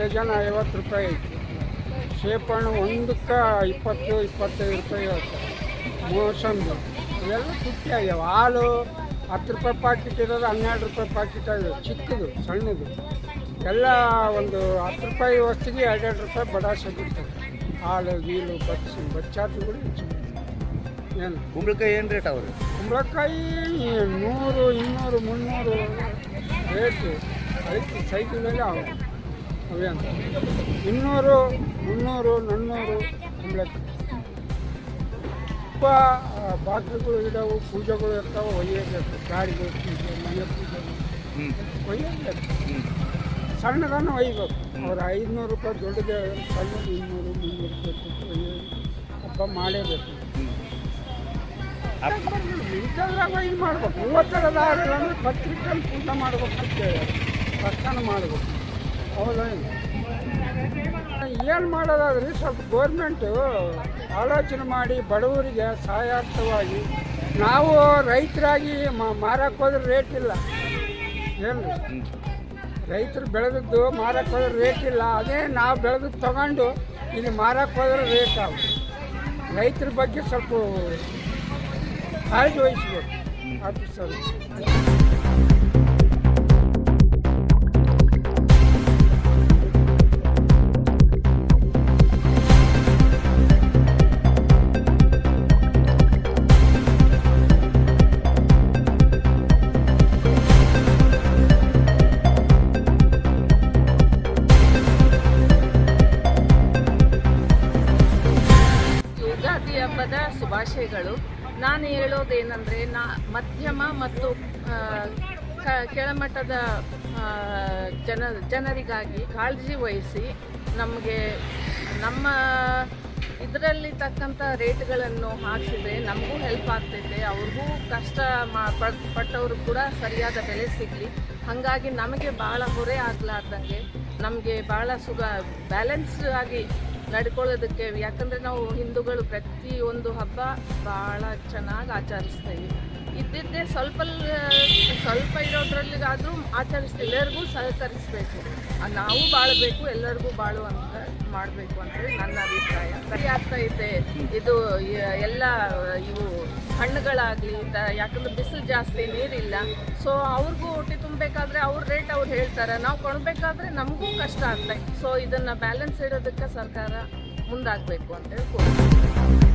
Dozen ಐವತ್ತು ರೂಪಾಯಿ ಐತಿ. ಹಣ್ಣು ಒಂದಕ್ಕೆ ಇಪ್ಪತ್ತು ಇಪ್ಪತ್ತೈದು ರೂಪಾಯಿ ಐತೆ ಮೋಸಂಬಿ ಇವೆಲ್ಲ ತುಟ್ಟಿ ಆಗ್ಯಾವ. ಹಾಲು ಹತ್ತು ರೂಪಾಯಿ ಪಾಕಿಟ್ ಇರೋದು ಹನ್ನೆರಡು ರೂಪಾಯಿ ಪಾಕಿಟ್ ಆಗಿದೆ. ಚಿಕ್ಕದು ಸಣ್ಣದು. ಎಲ್ಲ ಒಂದು ಹತ್ತು ರೂಪಾಯಿ ವಸ್ತಿಗೆ ಎರಡೆರಡು ರೂಪಾಯಿ ಬಡ ಬಿಡ್ತಾರೆ ಹಾಲು ಗೀಲು ಬಚ್ಚಿ ಕೂಡ ಏನು? ಕುಂಬಳಕಾಯಿ ಏನು ರೇಟ್ ಅವರು? ಕುಂಬಳಕಾಯಿ ನೂರು ಇನ್ನೂರು ಮುನ್ನೂರು ರೇಟು. ಐತಿ ಸೈಕಲ್ ಮೇಲೆ ಅವ ಅವೇ ಅಂತ. ಇನ್ನೂರು ಮುನ್ನೂರು ನನ್ನೂರು ಕುಂಬಳಕಾಯಿ ತುಂಬ ಪಾತ್ರೆಗಳು ಇದಾವೆ ಪೂಜೆಗಳು ಇರ್ತಾವೆ ಒಯ್ಯಬೇಕು ಗಾಡಿಗೆ ಪೂಜೆ ಮನೆ ಪೂಜೆ. ಒಯ್ಯಬೇಕು ಸಣ್ಣದನ್ನು ಒಯ್ಯಬೇಕು ಅವ್ರು ಐದುನೂರು ರೂಪಾಯಿ ದೊಡ್ಡದೇ ಸಣ್ಣದು ಇನ್ನೂರು ಮುನ್ನೂರು ರೂಪಾಯಿ ಕೊಟ್ಟು ಹಬ್ಬ ಮಾಡೇಬೇಕು. ಇಂಥದ್ರಾಗ ಇದು ಮಾಡ್ಬೇಕು. ಮೂವತ್ತೆರಡು ಆಗಲ್ಲ ಅಂದ್ರೆ ಪತ್ರಿಕೆಯಲ್ಲಿ ಪೂಜೆ ಮಾಡ್ಬೇಕು ಅಂತ ಹೇಳಿ ಕಷ್ಟನ ಮಾಡ್ಬೇಕು. ಏನು ಮಾಡೋದಾದ್ರೆ? ಸ್ವಲ್ಪ ಗೋರ್ಮೆಂಟು ಆಲೋಚನೆ ಮಾಡಿ ಬಡವರಿಗೆ ಸಹಾಯಾರ್ಥವಾಗಿ ನಾವು ರೈತರಾಗಿ ಮಾರಕ್ಕೆ ಹೋದ್ರೆ ರೇಟ್ ಇಲ್ಲ. ಏನು? ರೈತರು ಬೆಳೆದದ್ದು ಮಾರಕ್ಕೆ ಹೋದ್ರೆ ರೇಟ್ ಇಲ್ಲ. ಅದೇ ನಾವು ಬೆಳೆದದ್ದು ತಗೊಂಡು ಇಲ್ಲಿ ಮಾರಕ್ಕೆ ಹೋದ್ರೆ ರೇಟ್ ಆಗುತ್ತೆ ರೈತರ ಬಗ್ಗೆ ಸ್ವಲ್ಪ ಕಾಳಜಿ ವಹಿಸ್ಬೇಕು. ಆಫೀಸರು. ಯುಗಾದಿ ಹಬ್ಬದ ಶುಭಾಶಯಗಳು. ನಾನು ಹೇಳೋದೇನೆಂದರೆ, ನಾ ಮಧ್ಯಮ ಮತ್ತು ಕೆಳಮಟ್ಟದ ಜನ, ಜನರಿಗಾಗಿ ಕಾಳಜಿ ವಹಿಸಿ ನಮಗೆ, ನಮ್ಮ ಇದರಲ್ಲಿ ತಕ್ಕಂಥ ರೇಟ್ಗಳನ್ನು ಹಾಕಿಸಿದ್ರೆ ನಮಗೂ ಹೆಲ್ಪ್ ಆಗ್ತೈತೆ, ಅವ್ರಿಗೂ ಕಷ್ಟ ಮಾ ಪಟ್ಟವರು ಕೂಡ ಸರಿಯಾದ ಬೆಲೆ ಸಿಗಲಿ. ಹಾಗಾಗಿ ನಮಗೆ ಭಾಳ ಹೊರೆ ಆಗಲಾರ್ದಂಗೆ ನಮಗೆ ಭಾಳ ಸುಗ ಬ್ಯಾಲೆನ್ಸ್ ಆಗಿ ನಡ್ಕೊಳ್ಳೋದಕ್ಕೆ. ಯಾಕಂದರೆ ನಾವು ಹಿಂದೂಗಳು ಪ್ರತಿಯೊಂದು ಹಬ್ಬ ಭಾಳ ಚೆನ್ನಾಗಿ ಆಚರಿಸ್ತೇವೆ. ಇದ್ದಿದ್ದೇ ಸ್ವಲ್ಪ ಸ್ವಲ್ಪ ಇರೋದ್ರಲ್ಲಿಗಾದರೂ ಆಚರಿಸ್ತೀವಿ. ಎಲ್ಲರಿಗೂ ಸಹಕರಿಸಬೇಕು. ನಾವು ಬಾಳಬೇಕು, ಎಲ್ಲರಿಗೂ ಬಾಳು ಅಂತ ಮಾಡಬೇಕು ಅಂತ ನನ್ನ ಅಭಿಪ್ರಾಯ. ಸರಿ ಆಗ್ತಾ ಇದೆ. ಇದು, ಎಲ್ಲ ಇವು ಹಣ್ಣುಗಳಾಗಲಿ ಯಾಕಂದ್ರೆ ಬಿಸಿಲು ಜಾಸ್ತಿ, ನೀರಿಲ್ಲ. ಸೊ ಅವ್ರಿಗೂ ಹೊಟ್ಟೆ ತುಂಬಬೇಕಾದ್ರೆ ಅವ್ರ ರೇಟ್ ಅವ್ರು ಹೇಳ್ತಾರೆ. ನಾವು ಕೊಡಬೇಕಾದ್ರೆ ನಮಗೂ ಕಷ್ಟ ಆಗ್ತೈತೆ ಸೊ ಇದನ್ನು ಬ್ಯಾಲೆನ್ಸ್ ಇಡೋದಕ್ಕೆ ಸರ್ಕಾರ ಮುಂದಾಗಬೇಕು ಅಂತೇಳಿ ಕೋರ್ತೀನಿ